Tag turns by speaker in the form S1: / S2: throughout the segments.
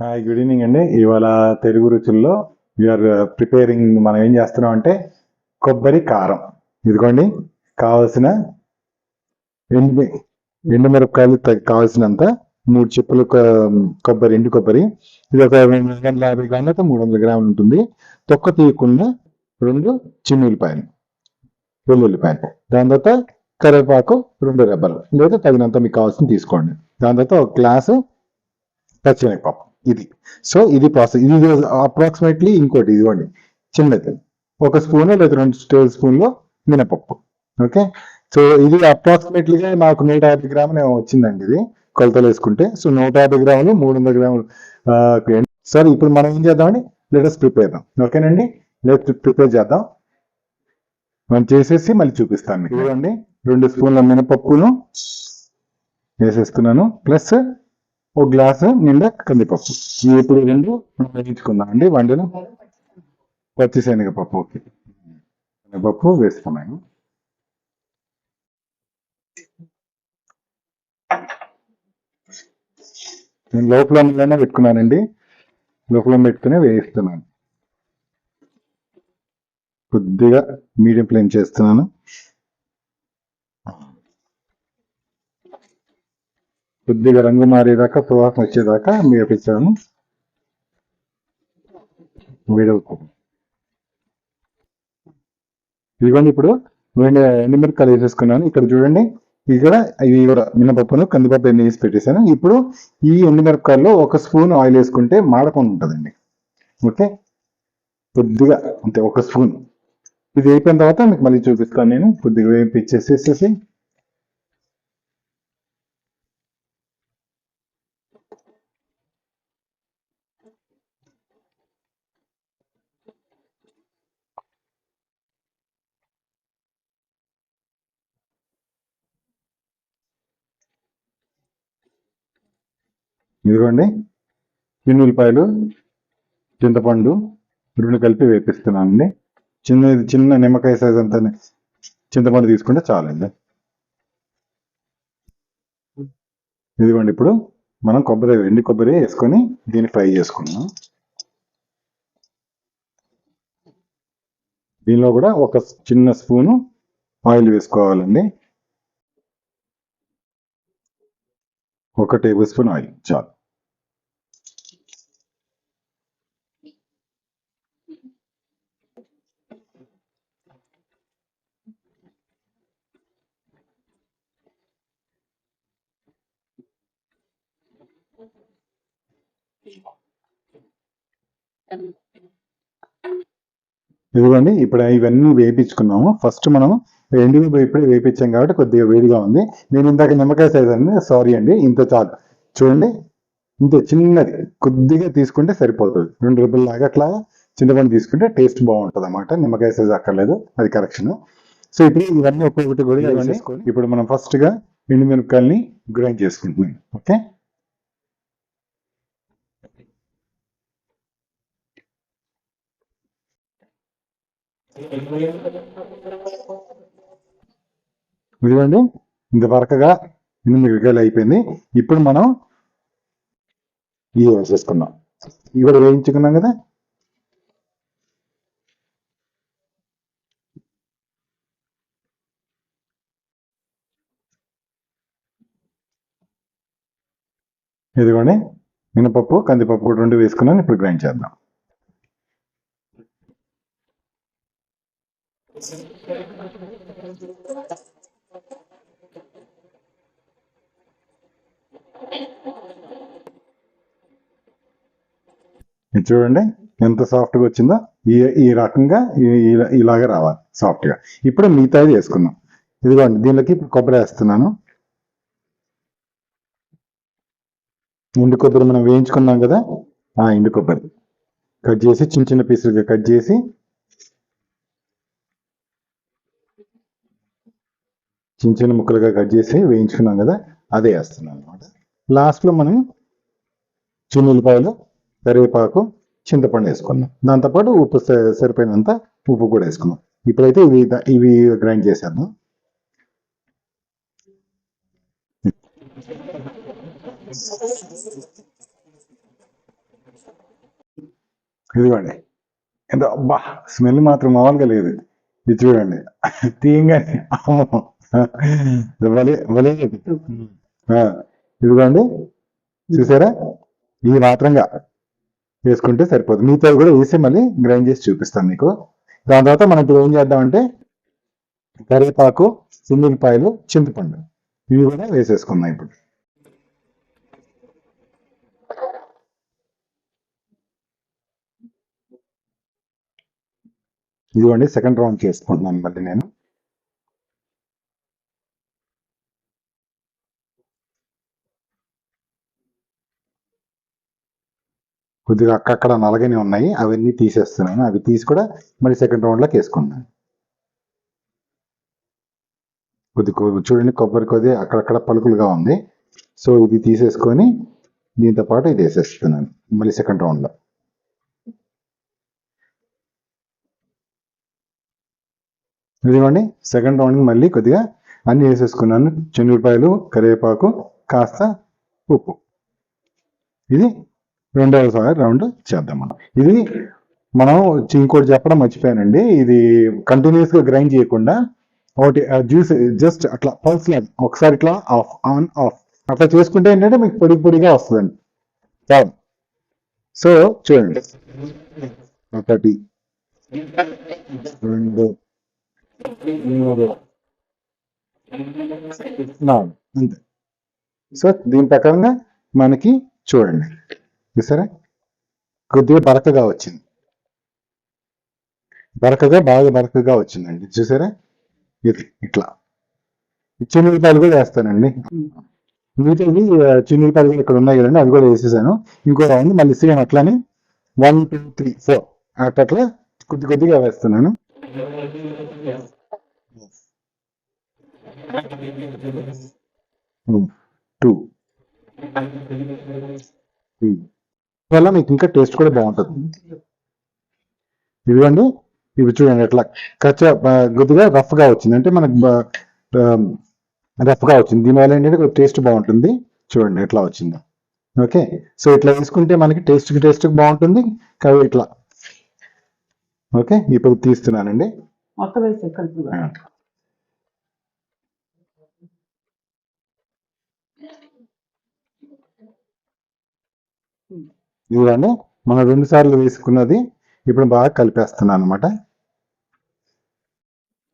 S1: Hi good evening అండి. ఇవాళ తెలుగు రుచుల్లో యూఆర్ ప్రిపేరింగ్ uh, మనం ఏం చేస్తున్నాం అంటే కొబ్బరి కారం. ఇదిగోండి కావలసిన ఎండు ఎండుమిరపకాయలు కావలసినంత కావాల్సినంత మూడు చెప్పులు కొబ్బరి ఎండు కొబ్బరి. ఇది ఒక రెండు వందల యాభై గ్రాములతో మూడు వందల గ్రాములు ఉంటుంది. తొక్క తీయకుండా రెండు చిన్న ఉల్లిపాయలు వెల్లుల్లిపాయలు దాని తర్వాత కరివేపాకు రెండు రెబ్బలు. లేదా తగినంత మీకు కావాల్సింది తీసుకోండి. దాని తర్వాత ఒక గ్లాసు పచ్చిమిరపప్పు ఇది. సో ఇది ప్రాసెస్ ఇది అప్రాక్సిమేట్లీ ఇంకోటి ఇదిగోండి. చిన్నది ఒక స్పూన్ లేదా రెండు టేబుల్ స్పూన్లో మినపప్పు. ఓకే సో ఇది అప్రాక్సిమేట్లీగా నాకు నూట యాభై గ్రాములు ఏమో వచ్చిందండి ఇది. కొలతలు వేసుకుంటే. సో నూట యాభై గ్రాములు మూడు వందల గ్రాములు సార్ ఇప్పుడు మనం ఏం చేద్దామని లెటర్స్ ప్రిపేర్ ఓకేనండి లెట్ ప్రిపేర్ చేద్దాం. మనం చేసేసి మళ్ళీ చూపిస్తాను మీకు. చూడండి రెండు స్పూన్ల మినపప్పును వేసేస్తున్నాను. ప్లస్ ఒక గ్లాసు నిండా కందిపప్పు. ఇప్పుడు రెండు మనం వేయించుకుందాం అండి వండిన పచ్చి శనగపప్పు. ఓకే. శనగపప్పు వేసుకున్నాను. నేను లోపల పెట్టుకున్నానండి. లోపల పెట్టుకుని వేయిస్తున్నాను. కొద్దిగా మీడియం ఫ్లేమ్ చేస్తున్నాను. కొద్దిగా రంగు మారేదాకా సువాసన వచ్చేదాకా వేపించాను వేడవుతుంది ఇదిగోండి ఇప్పుడు వేడి ఎండుమిరపకాయలు వేసేసుకున్నాను. ఇక్కడ చూడండి ఇక్కడ ఇవి కూడా మినపప్పును కందిపప్పు ఎన్ని వేసి పెట్టేశాను. ఇప్పుడు ఈ ఎండుమిరపకాయల్లో ఒక స్పూన్ ఆయిల్ వేసుకుంటే మాడకుండా ఉంటుందండి. ఓకే? కొద్దిగా అంతే ఒక స్పూన్. ఇది అయిపోయిన తర్వాత మీకు మళ్ళీ చూపిస్తాను నేను. కొద్దిగా వేపించేసేసేసి ఇదిగోండి. చిన్న ఉల్లిపాయలు చింతపండు రెండు కలిపి వేపిస్తున్నానండి. చిన్న చిన్న నిమ్మకాయ సైజ్ అంత చింతపండు తీసుకుంటే చాలండి. ఇదిగోండి ఇప్పుడు మనం కొబ్బరి ఎండి కొబ్బరి వేసుకొని దీన్ని ఫ్రై చేసుకున్నాం దీనిలో కూడా ఒక చిన్న స్పూను ఆయిల్ వేసుకోవాలండి. ఒక టేబుల్ స్పూన్ ఆయిల్ చాలు. ఇదిగోండి ఇప్పుడు ఇవన్నీ వేయించుకున్నాము. ఫస్ట్ మనం ఎండిన ఇప్పుడే వేయించాం కాబట్టి కొద్దిగా వేడిగా ఉంది. నేను ఇందాక నిమ్మకాయ సైజ్ అండి సారీ అండి ఇంత చాలు. చూడండి ఇంత చిన్నది కొద్దిగా తీసుకుంటే సరిపోతుంది. రెండు రూపాయలు లాగా అట్లా చింతపండు తీసుకుంటే టేస్ట్ బాగుంటుంది అన్నమాట నిమ్మకాయ సైజ్ అక్కర్లేదు అది కరెక్షన్ సో ఇప్పుడు ఇవన్నీ ఒక్కొక్కటి కూడా ఇప్పుడు మనం ఫస్ట్గా ఎండు మిరపకాయలని గ్రైండ్ చేసుకుంటున్నాం. ఓకే ఇదిగోండి ఇంత వరకగా ఎనిమిది మిరపకాయలు అయిపోయింది. ఇప్పుడు మనం ఇవి వేసేసుకున్నాం ఇవి కూడా వేయించుకున్నాం కదా? ఇదిగోండి మినపప్పు కందిపప్పు రెండు వేసుకున్నాను ఇప్పుడు గ్రైండ్ చేద్దాం. చూడండి ఎంత సాఫ్ట్గా వచ్చిందో ఈ ఈ రకంగా ఈ- ఇలాగే రావాలి సాఫ్ట్గా ఇప్పుడు మిగతాది వేసుకుందాం. ఇదిగోండి దీనిలోకి కొబ్బరి వేస్తున్నాను. ఎండు కొబ్బరి మనం వేయించుకున్నాం కదా ఆ ఎండు కొబ్బరి. కట్ చేసి చిన్న చిన్న పీసులుగా కట్ చేసి చిన్న చిన్న ముక్కలుగా కట్ చేసి వేయించుకున్నాం కదా అదే వేస్తున్నాం అనమాట లాస్ట్లో మనం చిన్న ఉల్లిపాయలు కరివేపాకు చింతపండు వేసుకున్నాం. దాంతోపాటు ఉప్పు సరిపోయినంత ఉప్పు కూడా వేసుకున్నాం. ఇప్పుడైతే ఇవి ఇవి గ్రైండ్ చేసేద్దాం. ఇదిగోండి. ఎంత అబ్బా స్మెల్ మాత్రం మామూలుగా లేదు. ఇది చూడండి. తీయంగానే అమ్మో. ఇదిగోండి. చూసారా? ఈ మాత్రంగా వేసుకుంటే సరిపోతుంది మీతో కూడా వేసి మళ్ళీ గ్రైండ్ చేసి చూపిస్తాను మీకు. దాని తర్వాత మనం ఇప్పుడు ఏం చేద్దామంటే కరివేపాకు సింగిల్పాయలు చింతపండు. ఇవి కూడా వేసేసుకుందాం ఇప్పుడు. ఇదిగోండి సెకండ్ రౌండ్ చేసుకుంటున్నాను మళ్ళీ నేను. కొద్దిగా అక్కడక్కడ నలగని ఉన్నాయి అవన్నీ తీసేస్తున్నాను. అవి తీసి కూడా మళ్ళీ సెకండ్ రౌండ్లోకి వేసుకున్నాను కొద్ది చూడండి కొబ్బరి కొద్ది అక్కడక్కడ పలుకులుగా ఉంది. సో ఇది తీసేసుకొని దీంతో పాటు ఇది వేసేస్తున్నాను మళ్ళీ సెకండ్ రౌండ్లో ఇదిగోండి సెకండ్ రౌండ్కి మళ్ళీ కొద్దిగా అన్నీ వేసేసుకున్నాను. చెన్నులపాయలు కరివేపాకు కాస్త ఉప్పు. ఇది రెండవ రౌండ్ చేద్దాం మనం ఇది మనం ఇంకోటి చెప్పడం మర్చిపోయానండి. ఇది కంటిన్యూస్గా గ్రైండ్ చేయకుండా ఒకటి జ్యూస్ జస్ట్ అట్లా పల్స్ లాగా ఒకసారి ఇట్లా ఆఫ్ ఆన్ ఆఫ్ అట్లా చేసుకుంటే ఏంటంటే మీకు పొడి పొడిగా వస్తుందండి. చాలు. సో చూడండి. ఒకటి రెండు మూడు నాలుగు అంతే. సో దీని ప్రకారంగా మనకి చూడండి. చూసారా? కొద్దిగా బరకగా వచ్చింది. బరకగా బాగా బరకగా వచ్చిందండి. చూసారా? ఇది ఇట్లా. చిన్నులపాయలు కూడా వేస్తానండి. మిగతావి చిన్నులపాయలు కూడా ఇక్కడ ఉన్నాయి కదండి అవి కూడా వేసేసాను. ఇంకో రౌండ్ మళ్ళీ సేమ్ అట్లానే వన్ టూ త్రీ ఫోర్ అట్లా కొద్ది కొద్దిగా వేస్తున్నాను. టూ వల్ల మీకు ఇంకా టేస్ట్ కూడా బాగుంటుంది. ఇదిగోండి ఇవి చూడండి ఎట్లా కచ్చ కొద్దిగా రఫ్గా వచ్చింది. అంటే మనకు రఫ్గా వచ్చింది. దీనివల్ల ఏంటంటే టేస్ట్ బాగుంటుంది. చూడండి ఎట్లా వచ్చిందో. ఓకే సో ఇట్లా వేసుకుంటే మనకి టేస్ట్ టేస్ట్ బాగుంటుంది. కాబట్టి ఇట్లా. ఓకే ఇప్పుడు తీస్తున్నానండి.
S2: మొత్తం వేసే
S1: చూడండి మనం రెండు సార్లు వేసుకున్నది ఇప్పుడు బాగా కలిపేస్తున్నాను అనమాట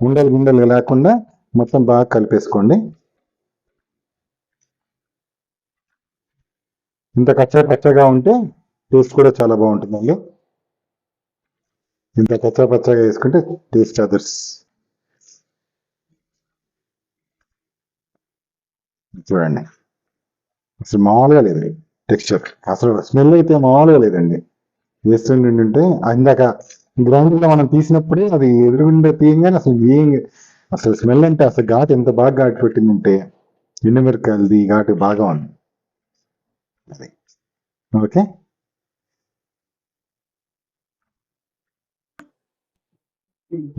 S1: ఉండలు గుండెలు లేకుండా మొత్తం బాగా కలిపేసుకోండి. ఇంత కచ్చ పచ్చగా ఉంటే టేస్ట్ కూడా చాలా బాగుంటుందండి. ఇంత కచ్చ పచ్చగా వేసుకుంటే టేస్ట్ అదర్స్. చూడండి. అసలు మామూలుగా లేదు. టెక్స్చర్ అసలు స్మెల్ అయితే మామూలుగా లేదండి. వేస్తుంటే ఇందాక గ్రౌండ్లో మనం తీసినప్పుడే అది ఎదురుగుండా తీయంగానే అసలు ఏం అసలు స్మెల్ అంటే అసలు ఘాటు ఎంత బాగా ఘాటు పెట్టిందంటే ఎండుమిరకాయలది ఘాటు బాగా ఉంది. అది. ఓకే?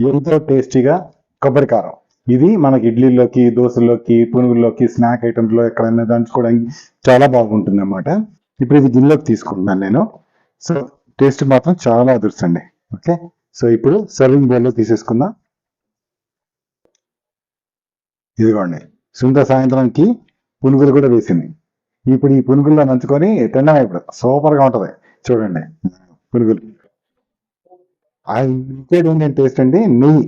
S1: ఎంతో టేస్టీగా కొబ్బరి కారం ఇది మనకి ఇడ్లీలోకి దోశల్లోకి పునుగుల్లోకి స్నాక్ ఐటమ్స్లో ఎక్కడైనా దంచుకోవడానికి చాలా బాగుంటుంది అన్నమాట ఇప్పుడు ఇది గిన్నెలోకి తీసుకుంటున్నాను నేను. సో టేస్ట్ మాత్రం చాలా అదృష్టండి. ఓకే సో ఇప్పుడు సర్వింగ్ బౌల్లో తీసేసుకుందాం. ఇదిగోండి. సుందర సాయంత్రంకి పునుగులు కూడా వేసింది. ఇప్పుడు ఈ పునుగుల్లో నంచుకొని తిన్నాం ఇప్పుడు సూపర్గా ఉంటుంది. చూడండి. పునుగులు. ఆ టేస్ట్ అండి? నెయ్యి.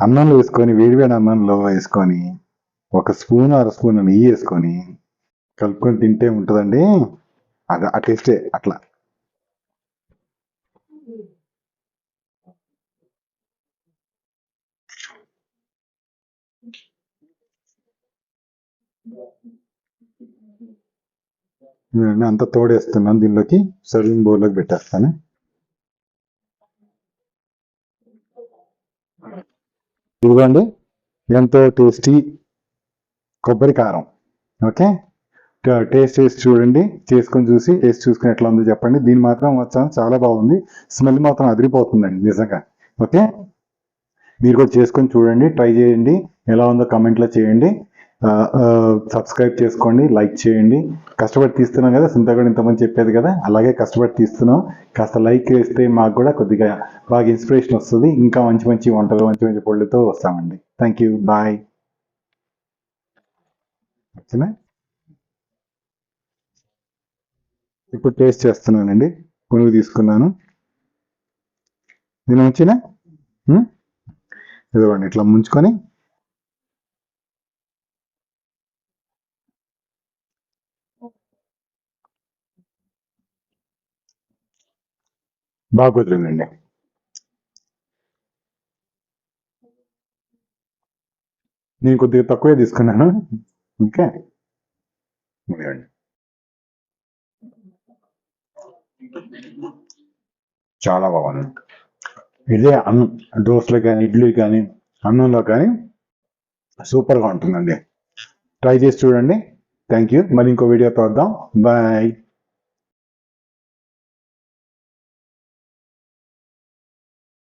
S1: అన్నంలో వేసుకొని వేడివేడి అన్నంలో వేసుకొని ఒక స్పూన్ అర స్పూన్ నెయ్యి వేసుకొని కలుపుకొని తింటే ఉంటుందండి. అది ఆ టేస్టే అట్లా. అంతా అంత తోడేస్తున్నాను. దీనిలోకి సర్వింగ్ బౌల్లోకి పెట్టేస్తాను. ఇదిగోండి ఎంతో టేస్టీ కొబ్బరి కారం. ఓకే? టేస్ట్ చేసి చూడండి చేసుకొని చూసి టేస్ట్ చూసుకుని ఎట్లా ఉందో చెప్పండి. దీని మాత్రం వచ్చాను చాలా బాగుంది. స్మెల్ మాత్రం అదిరిపోతుందండి నిజంగా. ఓకే? మీరు కూడా చేసుకొని చూడండి ట్రై చేయండి. ఎలా ఉందో కమెంట్లో చేయండి. సబ్స్క్రైబ్ చేసుకోండి లైక్ చేయండి. కష్టపడి తీస్తున్నాం కదా సుంత కూడా ఇంతమంది చెప్పేది కదా అలాగే కష్టపడి తీస్తున్నాం. కాస్త లైక్ వేస్తే మాకు కూడా కొద్దిగా బాగా ఇన్స్పిరేషన్ వస్తుంది. ఇంకా మంచి మంచి వంటలు మంచి మంచి పళ్ళుతో వస్తామండి. థ్యాంక్ యూ బాయ్ ఓకేనా ఇప్పుడు టేస్ట్ చేస్తున్నానండి. పునుగు తీసుకున్నాను. నేను వచ్చినా ఇదిగోండి ఇట్లా ముంచుకొని బాగా కుదిరిందండి నేను కొద్దిగా తక్కువే తీసుకున్నాను. ఓకే. ఇదిగోండి. చాలా బాగుంది. ఇదే అన్నం దోశలు కానీ ఇడ్లీ కానీ అన్నంలో కానీ సూపర్గా ఉంటుందండి. ట్రై చేసి చూడండి. థ్యాంక్ యూ మరి ఇంకో వీడియోతో వద్దాం బాయ్.